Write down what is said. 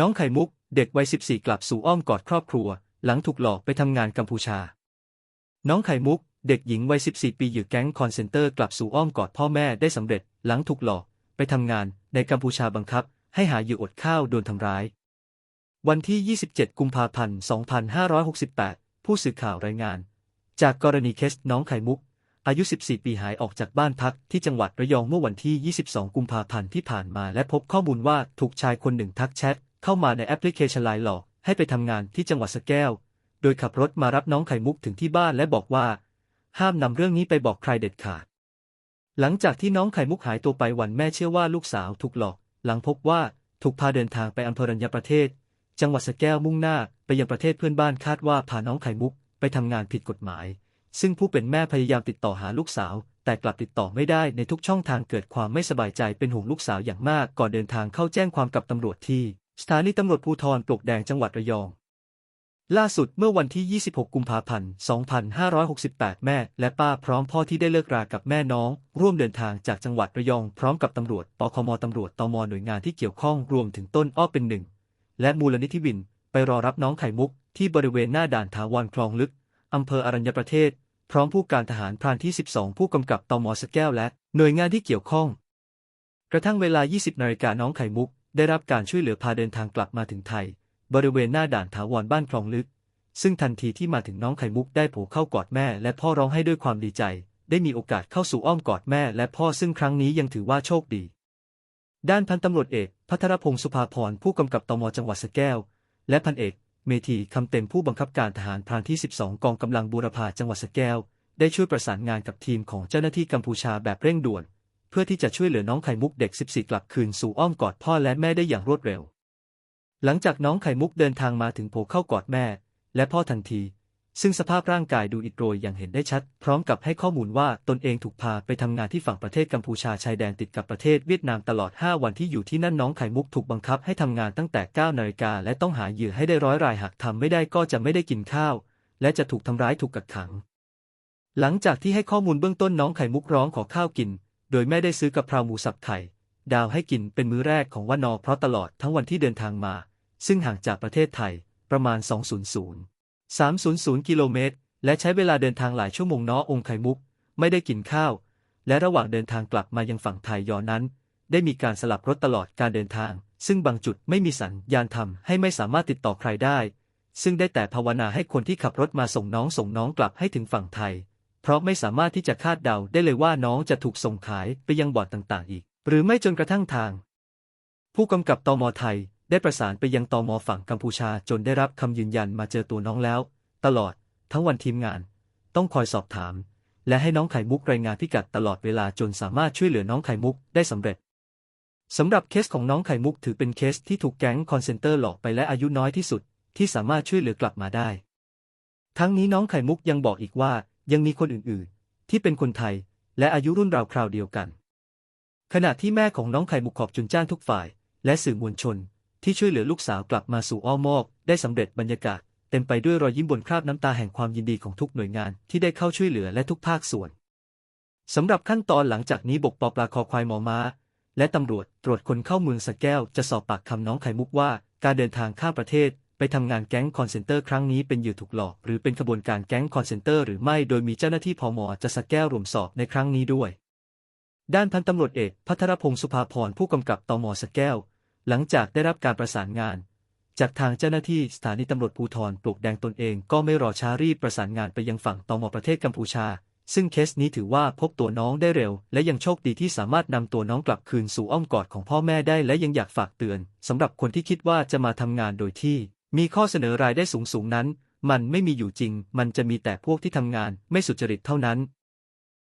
น้องไข่มุก เด็กวัย 14 กลับสู่อ้อมกอดครอบครัว หลังถูกหลอกไปทำงานกัมพูชา น้องไข่มุก เด็กหญิงวัย 14 ปีเหยื่แก๊งคอนเซนเตอร์กลับสู่อ้อมกอดพ่อแม่ได้สำเร็จ หลังถูกหลอกไปทำงานในกัมพูชาบังคับ ให้หาเหยื่ออดข้าวโดนทำร้าย วันที่ 27 กุมภาพันธ์ 2568 ผู้สื่อข่าวรายงาน จากกรณีเคสน้องไข่มุก อายุ 14 ปีหายออกจากบ้านพักที่จังหวัดระยองเมื่อวันที่ 22 กุมภาพันธ์ที่ผ่านมาและพบข้อมูลว่าถูกชายคนหนึ่งทักแชท เข้ามาในแอปพลิเคชันไลน์หลอกให้ไปทำงานที่จังหวัดสแก้ว โดยขับรถมารับน้องไข่มุกถึงที่บ้านและบอกว่า ห้ามนำเรื่องนี้ไปบอกใครเด็ดขาด หลังจากที่น้องไข่มุกหายตัวไปวันแม่เชื่อว่าลูกสาวถูกหลอก หลังพบว่าถูกพาเดินทางไปอำเภอรัญญประเทศ จังหวัดสแก้วมุ่งหน้าไปยังประเทศเพื่อนบ้านคาดว่าพาน้องไข่มุกไปทำงานผิดกฎหมาย ซึ่งผู้เป็นแม่พยายามติดต่อหาลูกสาว แต่กลับติดต่อไม่ได้ในทุกช่องทางเกิดความไม่สบายใจเป็นห่วงลูกสาวอย่างมากก่อนเดินทางเข้าแจ้งความกับตำรวจที่ สถานีตำรวจภูธรปลวกแดงจังหวัดระยอง ล่าสุดเมื่อวันที่ 26 กุมภาพันธ์ 2568 แม่และป้าพร้อมพ่อที่ได้เลิกรากับแม่น้อง ร่วมเดินทางจากจังหวัดระยอง พร้อมกับตำรวจปคมตำรวจตมหน่วยงานที่เกี่ยวข้องรวมถึงต้นอ้อเป็นหนึ่ง และมูลนิธิวิน ไปรอรับน้องไข่มุก ที่บริเวณหน้าด่านถาวรคลองลึกอำเภออรัญญประเทศ พร้อมผู้การทหารพรานที่ 12 ผู้กำกับตมสแก้วและ หน่วยงานที่เกี่ยวข้อง กระทั่งเวลา 20 นาฬิกาน้องไข่มุก ได้รับการช่วยเหลือพาเดินทางกลับมาถึงไทย บริเวณหน้าด่านถาวรบ้านคลองลึก ซึ่งทันทีที่มาถึงน้องไข่มุกได้โผล่เข้ากอดแม่และพ่อร้องให้ด้วยความดีใจ ได้มีโอกาสเข้าสู่อ้อมกอดแม่และพ่อซึ่งครั้งนี้ยังถือว่าโชคดี ด้านพันตำรวจเอกพัทรพงศ์สุภาพรผู้กำกับตมจังหวัดสแก้ว และพันเอก เมธีคำเต็มผู้บังคับการทหารพรานที่ 12 กองกำลังบูรพาจังหวัดสแก้ว ได้ช่วยประสานงานกับทีมของเจ้าหน้าที่กัมพูชาแบบเร่งด่วน เพื่อที่จะช่วยเหลือน้องไข่มุกเด็ก 14 กลับคืนสู่อ้อมกอดพ่อและแม่ได้อย่างรวดเร็ว หลังจากน้องไข่มุกเดินทางมาถึงโผล่เข้ากอดแม่ และพ่อทันที ซึ่งสภาพร่างกายดูอิดโรยอย่างเห็นได้ชัด พร้อมกับให้ข้อมูลว่าตนเองถูกพาไปทำงานที่ฝั่งประเทศกัมพูชาชายแดนติดกับประเทศเวียดนามตลอด 5 วันที่อยู่ที่นั่นน้องไข่มุกถูกบังคับให้ทำงานตั้งแต่9นาฬิกาและต้องหาเหยื่อให้ได้ร้อยรายหากทำไม่ได้ก็จะไม่ได้กินข้าว และจะถูกทำร้ายถูกกักขังหลังจากที่ให้ข้อมูลเบื้องต้นน้องไข่มุกร้องขอข้าวกิน โดยแม่ได้ซื้อกะเพราหมูสับไข่ดาวให้กินเป็นมื้อแรกของวันนอเพราะตลอดทั้งวันที่เดินทางมา ซึ่งห่างจากประเทศไทยประมาณ 200 300 กิโลเมตร และใช้เวลาเดินทางหลายชั่วโมงน้อองค์ไข่มุก ไม่ได้กินข้าว และระหว่างเดินทางกลับมายังฝั่งไทยยอนนั้น ได้มีการสลับรถตลอดการเดินทาง ซึ่งบางจุดไม่มีสัญญาณทำให้ไม่สามารถติดต่อใครได้ ซึ่งได้แต่ภาวนาให้คนที่ขับรถมาส่งน้องส่งน้องกลับให้ถึงฝั่งไทย เพราะไม่สามารถที่จะคาดเดาได้เลยว่าน้องจะถูกส่งขายไปยังบ่อนต่างๆ อีก หรือไม่จนกระทั่งทาง ผู้กำกับตมไทยได้ประสานไปยังตมฝั่งกัมพูชาจนได้รับคำยืนยันมาเจอตัวน้องแล้ว ตลอด ทั้งวันทีมงาน ต้องคอยสอบถาม และให้น้องไข่มุกรายงานพิกัดตลอดเวลาจนสามารถช่วยเหลือน้องไข่มุกได้สำเร็จสำหรับเคสของน้องไข่มุกถือเป็นเคสที่ถูกแก๊งคอนเซนเตอร์หลอกไปและอายุน้อยที่สุด ที่สามารถช่วยเหลือกลับมาได้ ทั้งนี้น้องไข่มุกยังบอกอีกว่า ยังมีคนอื่นๆ ที่เป็นคนไทย และอายุรุ่นราวคราวเดียวกัน ขณะที่แม่ของน้องไข่มุกขอบจุนจ้างทุกฝ่าย และสื่อมวลชน ที่ช่วยเหลือลูกสาวกลับมาสู่อ้อมอกได้สำเร็จบรรยากาศเต็มไปด้วยรอยยิ้มบนคราบน้ำตาแห่งความยินดีของทุกหน่วยงานที่ได้เข้าช่วยเหลือและทุกภาคส่วนสำหรับขั้นตอนหลังจากนี้บกปอปลาคอควายหมอม้า และตำรวจตรวจคนเข้าเมืองสะแก้วจะสอบปากคำน้องไข่มุกว่า การเดินทางข้ามประเทศ ไปทำงานแก๊งคอนเซนเตอร์ครั้งนี้เป็นเหยื่อถูกหลอกหรือเป็นขบวนการแก๊งคอนเซนเตอร์หรือไม่โดยมีเจ้าหน้าที่พมจะสแก้วรวมสอบในครั้งนี้ด้วย ด้านพันตำรวจเอกพัทรพงศ์สุภาพรผู้กำกับตมสระแก้ว หลังจากได้รับการประสานงาน จากทางเจ้าหน้าที่สถานีตำรวจภูธรปลวกแดงตนเองก็ไม่รอช้ารีบประสานงานไปยังฝั่งตมประเทศกัมพูชา ซึ่งเคสนี้ถือว่าพบตัวน้องได้เร็ว และยังโชคดีที่สามารถนำตัวน้องกลับคืนสู่อ้อมกอดของพ่อแม่ได้และยังอยากฝากเตือนสำหรับคนที่คิดว่าจะมาทำงานโดยที่ มีข้อเสนอรายได้สูงๆนั้น มันไม่มีอยู่จริง มันจะมีแต่พวกที่ทำงานไม่สุจริตเท่านั้น